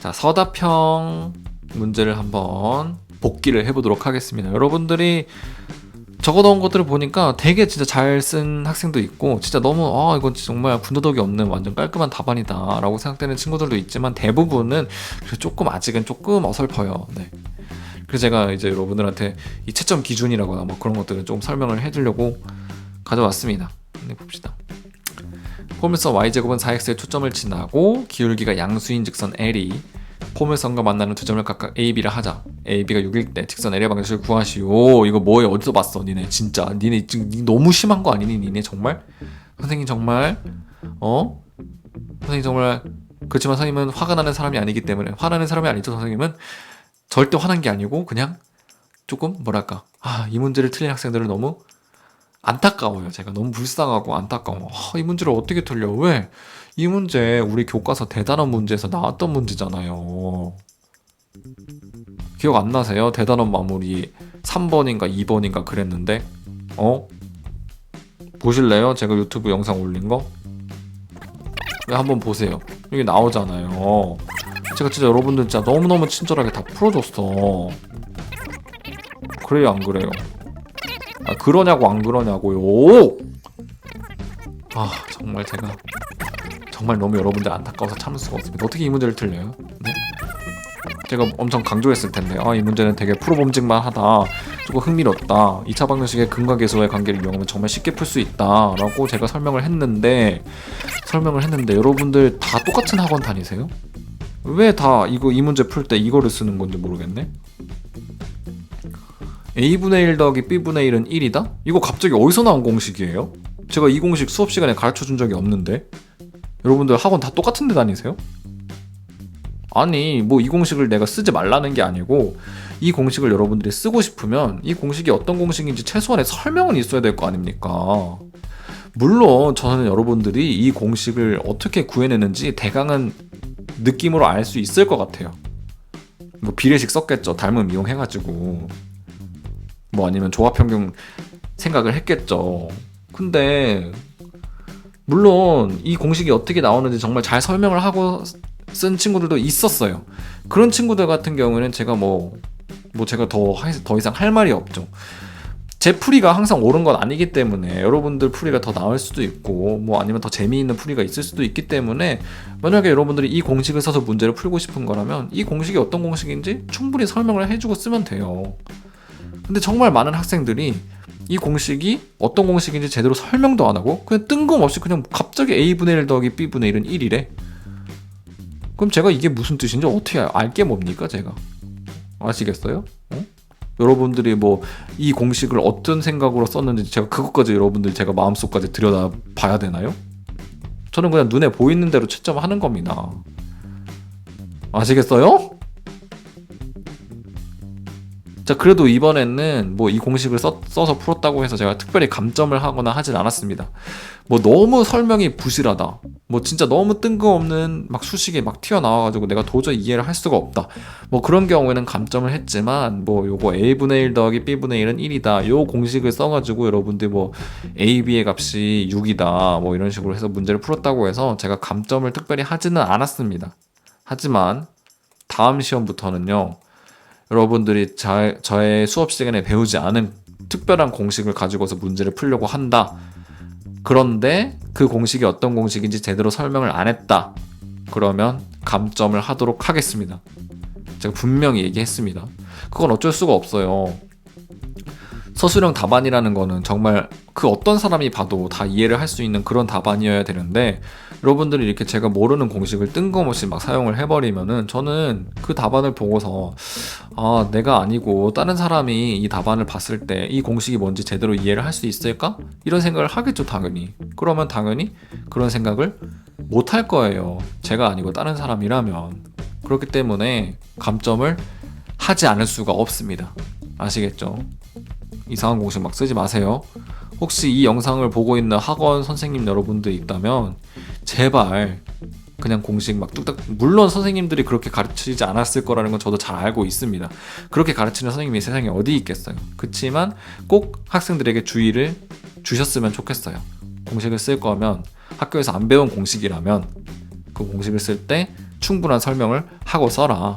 자, 서다평 문제를 한번 복기를 해보도록 하겠습니다. 여러분들이 적어놓은 것들을 보니까 되게 진짜 잘 쓴 학생도 있고 진짜 너무 아 이건 정말 군더더기 없는 완전 깔끔한 답안이다라고 생각되는 친구들도 있지만 대부분은 조금 아직은 조금 어설퍼요. 네. 그래서 제가 이제 여러분들한테 이 채점 기준이라거나 뭐 그런 것들을 좀 설명을 해주려고 가져왔습니다. 네, 봅시다. 포물선 y제곱은 4x에 초점을 지나고 기울기가 양수인 직선 L이 포물선과 만나는 두 점을 각각 A, B를 하자. A, B가 6일 때 직선 L의 방식을 구하시오. 이거 뭐에 어디서 봤어, 니네 진짜. 니네 지금 니 너무 심한 거 아니니, 니네 정말? 선생님 정말 어? 선생님 정말 그렇지만 선생님은 화가 나는 사람이 아니기 때문에 화나는 사람이 아니죠, 선생님은 절대 화난 게 아니고 그냥 조금 뭐랄까 아, 이 문제를 틀린 학생들은 너무 안타까워요. 제가 너무 불쌍하고 안타까워. 아, 이 문제를 어떻게 틀려? 왜? 이 문제 우리 교과서 대단한 문제에서 나왔던 문제잖아요. 기억 안 나세요? 대단한 마무리 3번인가 2번인가 그랬는데 어? 보실래요? 제가 유튜브 영상 올린 거? 네, 한번 보세요. 여기 나오잖아요. 제가 진짜 여러분들 진짜 너무너무 친절하게 다 풀어줬어. 그래요, 안 그래요? 아, 그러냐고, 안 그러냐고요? 아, 정말 제가 정말 너무 여러분들 안타까워서 참을 수가 없습니다. 어떻게 이 문제를 틀려요? 네? 제가 엄청 강조했을 텐데, 아, 이 문제는 되게 프로범직만 하다. 조금 흥미롭다. 2차 방정식의 근과 계수와의 관계를 이용하면 정말 쉽게 풀 수 있다. 라고 제가 설명을 했는데, 설명을 했는데, 여러분들 다 똑같은 학원 다니세요? 왜 다 이거 이 문제 풀 때 이거를 쓰는 건지 모르겠네? A분의 1 더하기 b분의 1은 1이다? 이거 갑자기 어디서 나온 공식이에요? 제가 이 공식 수업 시간에 가르쳐 준 적이 없는데? 여러분들 학원 다 똑같은 데 다니세요? 아니, 뭐 이 공식을 내가 쓰지 말라는 게 아니고 이 공식을 여러분들이 쓰고 싶으면 이 공식이 어떤 공식인지 최소한의 설명은 있어야 될 거 아닙니까? 물론 저는 여러분들이 이 공식을 어떻게 구해내는지 대강은 느낌으로 알 수 있을 것 같아요. 뭐 비례식 썼겠죠. 닮음 이용해가지고. 뭐 아니면 조합 평균 생각을 했겠죠. 근데 물론 이 공식이 어떻게 나오는지 정말 잘 설명을 하고 쓴 친구들도 있었어요. 그런 친구들 같은 경우는 제가 뭐, 뭐 제가 더, 더 이상 할 말이 없죠. 제 풀이가 항상 옳은 건 아니기 때문에 여러분들 풀이가 더 나을 수도 있고 뭐 아니면 더 재미있는 풀이가 있을 수도 있기 때문에 만약에 여러분들이 이 공식을 써서 문제를 풀고 싶은 거라면 이 공식이 어떤 공식인지 충분히 설명을 해주고 쓰면 돼요. 근데 정말 많은 학생들이 이 공식이 어떤 공식인지 제대로 설명도 안 하고 그냥 뜬금없이 그냥 갑자기 a분의 1 더하기 b분의 1은 1이래. 그럼 제가 이게 무슨 뜻인지 어떻게 알게 뭡니까 제가? 아시겠어요? 어? 여러분들이 뭐 이 공식을 어떤 생각으로 썼는지 제가 그것까지 여러분들 제가 마음속까지 들여다 봐야 되나요? 저는 그냥 눈에 보이는 대로 채점하는 겁니다. 아시겠어요? 자 그래도 이번에는 뭐 이 공식을 써, 써서 풀었다고 해서 제가 특별히 감점을 하거나 하진 않았습니다. 뭐 너무 설명이 부실하다. 뭐 진짜 너무 뜬금없는 막 수식이 막 튀어나와가지고 내가 도저히 이해를 할 수가 없다. 뭐 그런 경우에는 감점을 했지만 뭐 요거 a분의 1 더하기 b분의 1은 1이다. 요 공식을 써가지고 여러분들 뭐 a, b의 값이 6이다. 뭐 이런 식으로 해서 문제를 풀었다고 해서 제가 감점을 특별히 하지는 않았습니다. 하지만 다음 시험부터는요. 여러분들이 자, 저의 수업 시간에 배우지 않은 특별한 공식을 가지고서 문제를 풀려고 한다. 그런데 그 공식이 어떤 공식인지 제대로 설명을 안 했다. 그러면 감점을 하도록 하겠습니다. 제가 분명히 얘기했습니다. 그건 어쩔 수가 없어요. 서술형 답안이라는 거는 정말 그 어떤 사람이 봐도 다 이해를 할 수 있는 그런 답안이어야 되는데 여러분들이 이렇게 제가 모르는 공식을 뜬금없이 막 사용을 해버리면은 저는 그 답안을 보고서 아 내가 아니고 다른 사람이 이 답안을 봤을 때 이 공식이 뭔지 제대로 이해를 할 수 있을까? 이런 생각을 하겠죠 당연히. 그러면 당연히 그런 생각을 못 할 거예요. 제가 아니고 다른 사람이라면. 그렇기 때문에 감점을 하지 않을 수가 없습니다. 아시겠죠 이상한 공식 막 쓰지 마세요 혹시 이 영상을 보고 있는 학원 선생님 여러분들 있다면 제발 그냥 공식 막 뚝딱 물론 선생님들이 그렇게 가르치지 않았을 거라는 건 저도 잘 알고 있습니다. 그렇게 가르치는 선생님이 세상에 어디 있겠어요. 그렇지만 꼭 학생들에게 주의를 주셨으면 좋겠어요. 공식을 쓸 거면 학교에서 안 배운 공식이라면 그 공식을 쓸 때 충분한 설명을 하고 써라.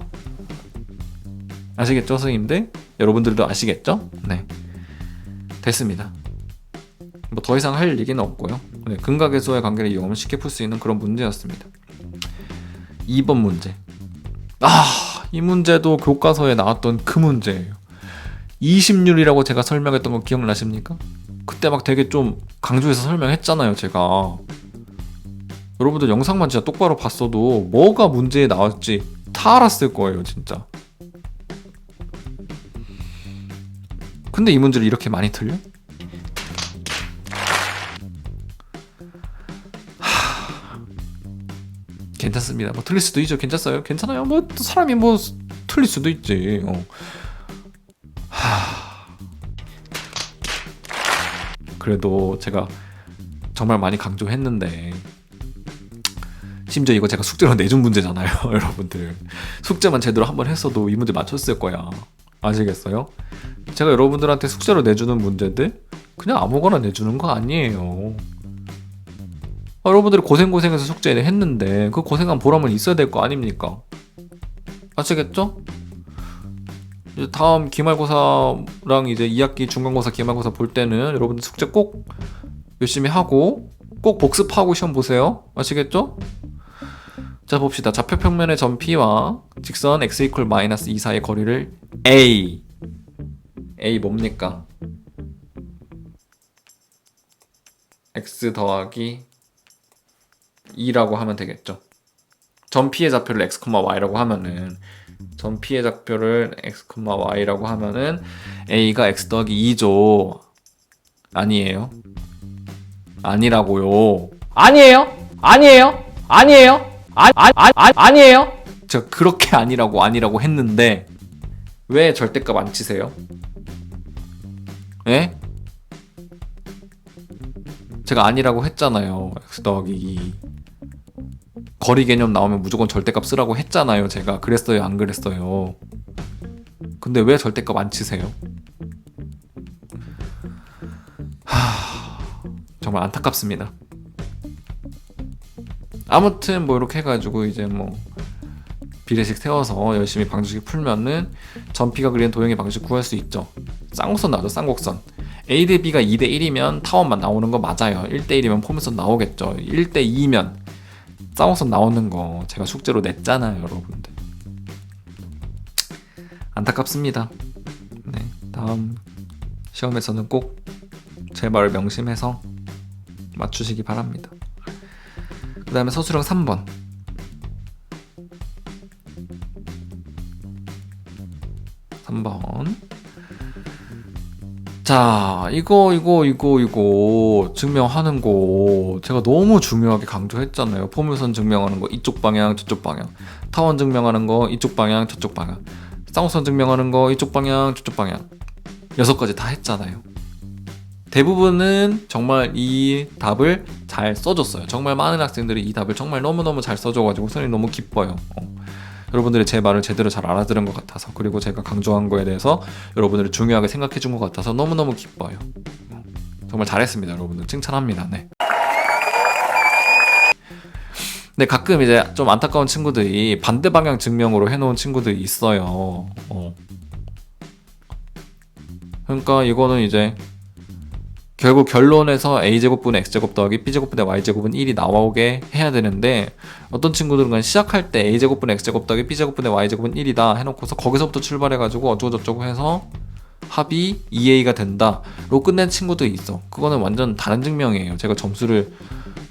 아시겠죠, 선생님들? 여러분들도 아시겠죠? 네. 됐습니다. 뭐 더 이상 할 얘기는 없고요. 네, 근각 에서의 관계를 이용하면 쉽게 풀 수 있는 그런 문제였습니다. 2번 문제. 아, 이 문제도 교과서에 나왔던 그 문제예요. 20률이라고 제가 설명했던 거 기억나십니까? 그때 막 되게 좀 강조해서 설명했잖아요, 제가. 여러분들 영상만 진짜 똑바로 봤어도 뭐가 문제에 나왔지 다 알았을 거예요, 진짜. 근데 이 문제를 이렇게 많이 틀려? 하... 괜찮습니다. 뭐 틀릴 수도 있죠. 괜찮아요. 괜찮아요. 뭐 사람이 뭐 틀릴 수도 있지. 어. 하... 그래도 제가 정말 많이 강조했는데 심지어 이거 제가 숙제로 내준 문제잖아요, 여러분들. 숙제만 제대로 한번 했어도 이 문제 맞췄을 거야. 아시겠어요? 제가 여러분들한테 숙제로 내주는 문제들 그냥 아무거나 내주는 거 아니에요. 아, 여러분들이 고생고생해서 숙제를 했는데 그 고생한 보람은 있어야 될 거 아닙니까? 아시겠죠? 이제 다음 기말고사랑 이제 2학기 중간고사 기말고사 볼 때는 여러분들 숙제 꼭 열심히 하고 꼭 복습하고 시험 보세요. 아시겠죠? 자 봅시다. 좌표 평면의 점 P와 직선 x 이퀄 마이너스 2 사이의 거리를 A A 뭡니까? x 더하기 2라고 하면 되겠죠. 점 P의 좌표를 x, y라고 하면은 점 P의 좌표를 x, y라고 하면은 A가 x 더하기 2죠. 아니에요. 아니라고요. 아니에요. 아니에요. 아니에요. 아, 아, 아, 아, 아니에요. 제가 그렇게 아니라고 아니라고 했는데 왜 절대값 안 치세요? 예? 제가 아니라고 했잖아요. x 더하기 2. 거리 개념 나오면 무조건 절대값 쓰라고 했잖아요. 제가 그랬어요, 안 그랬어요. 근데 왜 절대값 안 치세요? 하... 정말 안타깝습니다. 아무튼 뭐 이렇게 해가지고 이제 뭐 비례식 세워서 열심히 방정식 풀면은 전피가 그리는 도형의 방식 구할 수 있죠. 쌍곡선 나죠, 쌍곡선. A 대 B가 2대 1이면 타원만 나오는 거 맞아요. 1대 1이면 포물선 나오겠죠. 1대 2면 쌍곡선 나오는 거 제가 숙제로 냈잖아요, 여러분들. 안타깝습니다. 네, 다음 시험에서는 꼭 제 말을 명심해서 맞추시기 바랍니다. 그 다음에 서술형 3번. 삼번 자, 이거, 이거, 이거, 이거, 증명하는 거, 제가 너무 중요하게 강조했잖아요. 포물선 증명하는 거, 이쪽 방향, 저쪽 방향. 타원 증명하는 거, 이쪽 방향, 저쪽 방향. 쌍곡선 증명하는 거, 이쪽 방향, 저쪽 방향. 여섯 가지 다 했잖아요. 대부분은 정말 이 답을 잘 써줬어요. 정말 많은 학생들이 이 답을 정말 너무너무 잘 써줘가지고 선생님 너무 기뻐요. 어. 여러분들이 제 말을 제대로 잘 알아들은 것 같아서 그리고 제가 강조한 거에 대해서 여러분들이 중요하게 생각해 준 것 같아서 너무너무 기뻐요. 어. 정말 잘했습니다, 여러분들. 칭찬합니다. 네. 근데 가끔 이제 좀 안타까운 친구들이 반대 방향 증명으로 해놓은 친구들이 있어요. 어. 그러니까 이거는 이제 결국 결론에서 a제곱분의 x제곱 더하기 b제곱분의 y제곱은 1이 나오게 해야 되는데 어떤 친구들은 그냥 시작할 때 a제곱분의 x제곱 더하기 b제곱분의 y제곱은 1이다 해놓고서 거기서부터 출발해가지고 어쩌고저쩌고 해서 합이 2a가 된다로 끝낸 친구들이 있어. 그거는 완전 다른 증명이에요. 제가 점수를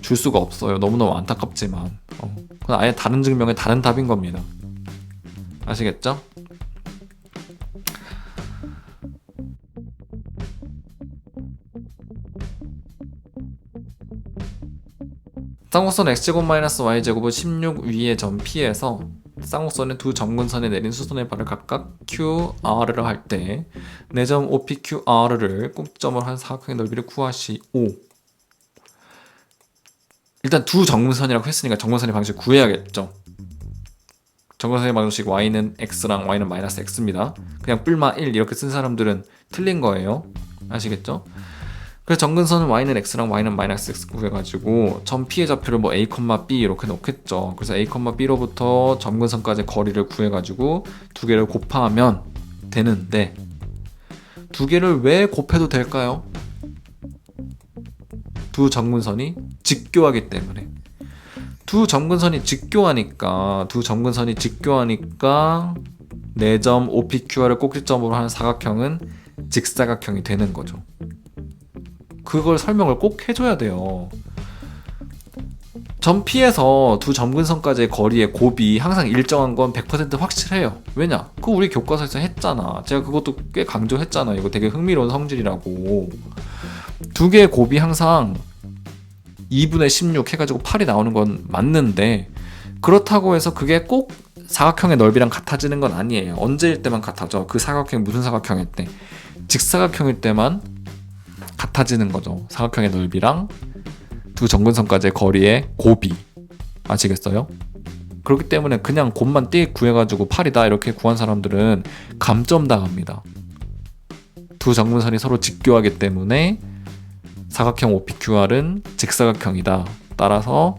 줄 수가 없어요. 너무너무 안타깝지만. 어, 그건 아예 다른 증명의 다른 답인 겁니다. 아시겠죠? 쌍곡선 x제곱 마이너스 y제곱은 16 위의 점 P에서 쌍곡선의 두 점근선에 내린 수선의 발을 각각 QR을 할때네 내점 OPQR을 꼭지점을 한 사각형의 넓이를 구하시오. 일단 두 정근선이라고 했으니까 정근선의 방식 구해야겠죠. 정근선의 방식 y는 x랑 y는 마이너스 x입니다. 그냥 뿔마 1 이렇게 쓴 사람들은 틀린 거예요. 아시겠죠? 그래서 정근선은 y는 x랑 y는 마이너스 x 구해가지고 점 p의 좌표를 뭐 a, b 이렇게 넣겠죠. 그래서 a, b로부터 점근선까지 거리를 구해가지고 두 개를 곱하면 되는데 두 개를 왜 곱해도 될까요? 두 점근선이 직교하기 때문에 두 점근선이 직교하니까 두 점근선이 직교하니까 4점 OPQR을 꼭지점으로 하는 사각형은 직사각형이 되는 거죠. 그걸 설명을 꼭 해줘야 돼요. 점 P에서 두 점근선까지의 거리의 곱이 항상 일정한 건 100% 확실해요. 왜냐? 그거 우리 교과서에서 했잖아. 제가 그것도 꽤 강조했잖아. 이거 되게 흥미로운 성질이라고. 두 개의 곱이 항상 2분의 16 해가지고 8이 나오는 건 맞는데 그렇다고 해서 그게 꼭 사각형의 넓이랑 같아지는 건 아니에요. 언제일 때만 같아져. 그 사각형이 무슨 사각형일 때? 직사각형일 때만 같아지는 거죠. 사각형의 넓이랑 두 점근선까지의 거리의 곱이 아시겠어요? 그렇기 때문에 그냥 곱만 띠 구해가지고 8이다 이렇게 구한 사람들은 감점 당합니다. 두 점근선이 서로 직교하기 때문에 사각형 OPQR은 직사각형이다. 따라서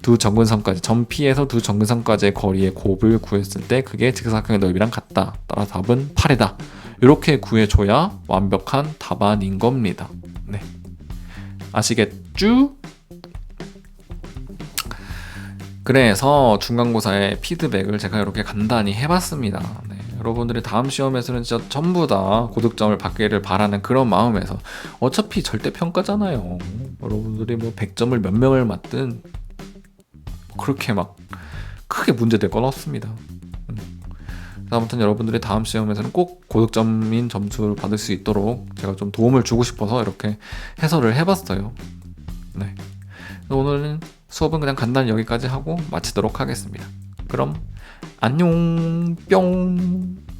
두 점근선까지 점 P에서 두 점근선까지의 거리의 곱을 구했을 때 그게 직사각형의 넓이랑 같다. 따라 답은 8이다. 이렇게 구해줘야 완벽한 답안인 겁니다. 네. 아시겠죠? 그래서 중간고사의 피드백을 제가 이렇게 간단히 해봤습니다. 네. 여러분들이 다음 시험에서는 진짜 전부 다 고득점을 받기를 바라는 그런 마음에서 어차피 절대 평가잖아요. 여러분들이 뭐 100점을 몇 명을 맞든 그렇게 막 크게 문제될 건 없습니다. 음. 아무튼 여러분들이 다음 시험에서는 꼭 고득점인 점수를 받을 수 있도록 제가 좀 도움을 주고 싶어서 이렇게 해설을 해봤어요. 네. 오늘은 수업은 그냥 간단히 여기까지 하고 마치도록 하겠습니다. 그럼 안녕 뿅.